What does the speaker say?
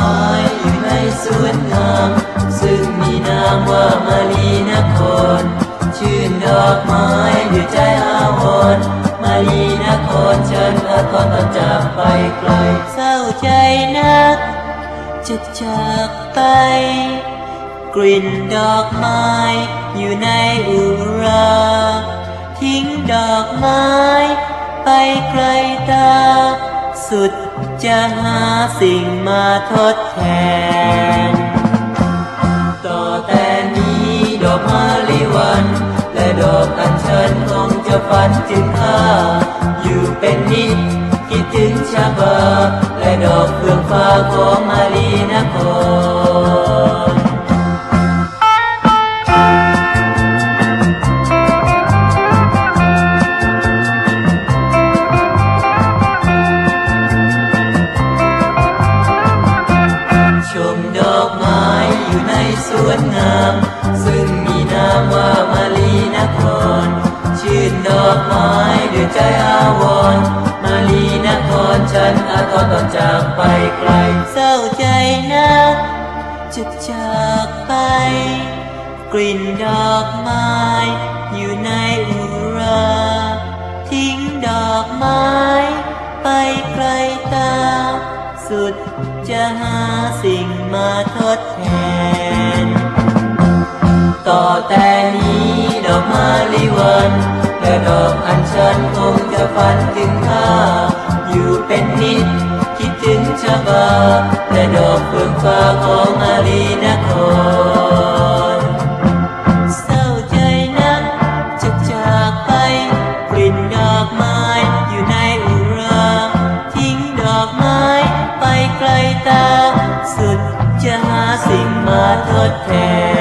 ไม้อยู่ในสวนงาม ซึ่งมีนามว่ามาลีนคร ชื่นดอกไม้อยู่ใจอาวรมาลีนครฉันอาทรต้องจากไปไกล เศร้าใจนัก จะจากไป กลิ่นดอกไม้อยู่ในอุรา ทิ้งดอกไม้ ไปไกลตา สุดจะหาสิ่งมาทดแทน ต่อแต่นี้ดอกมะลิวัน และดอกอัญชันคงจะฝันถึงข้า อยู่เป็นนิดคิดถึงชาบาและดอกเฟื่องฟ้าของมาลีนคร สวนงาม ซึ่งมีนามว่ามาลีนคร ชื่นดอกไม้ด้วยใจอาวรมาลีนครฉันอาทรตอนจากไปไกล เศร้าใจนักจะจากไป กลิ่นดอกไม้อยู่ในอุรา ทิ้งดอกไม้ไปไกลตา สุดจะหาสิ่งมาทดแทน แต่นี้ดอกมะลิวันและดอกอัญชันคงจะฝันถึงข้าอยู่เป็นนิด คิดถึงชะบาและดอกเฟื่องฟ้าของมาลีนครเศร้าใจนักจะจากไปกลิ่นดอกไม้อยู่ในอุรา ทิ้งดอกไม้ไปไกลตา สุดจะหาสิ่งมาทดแทน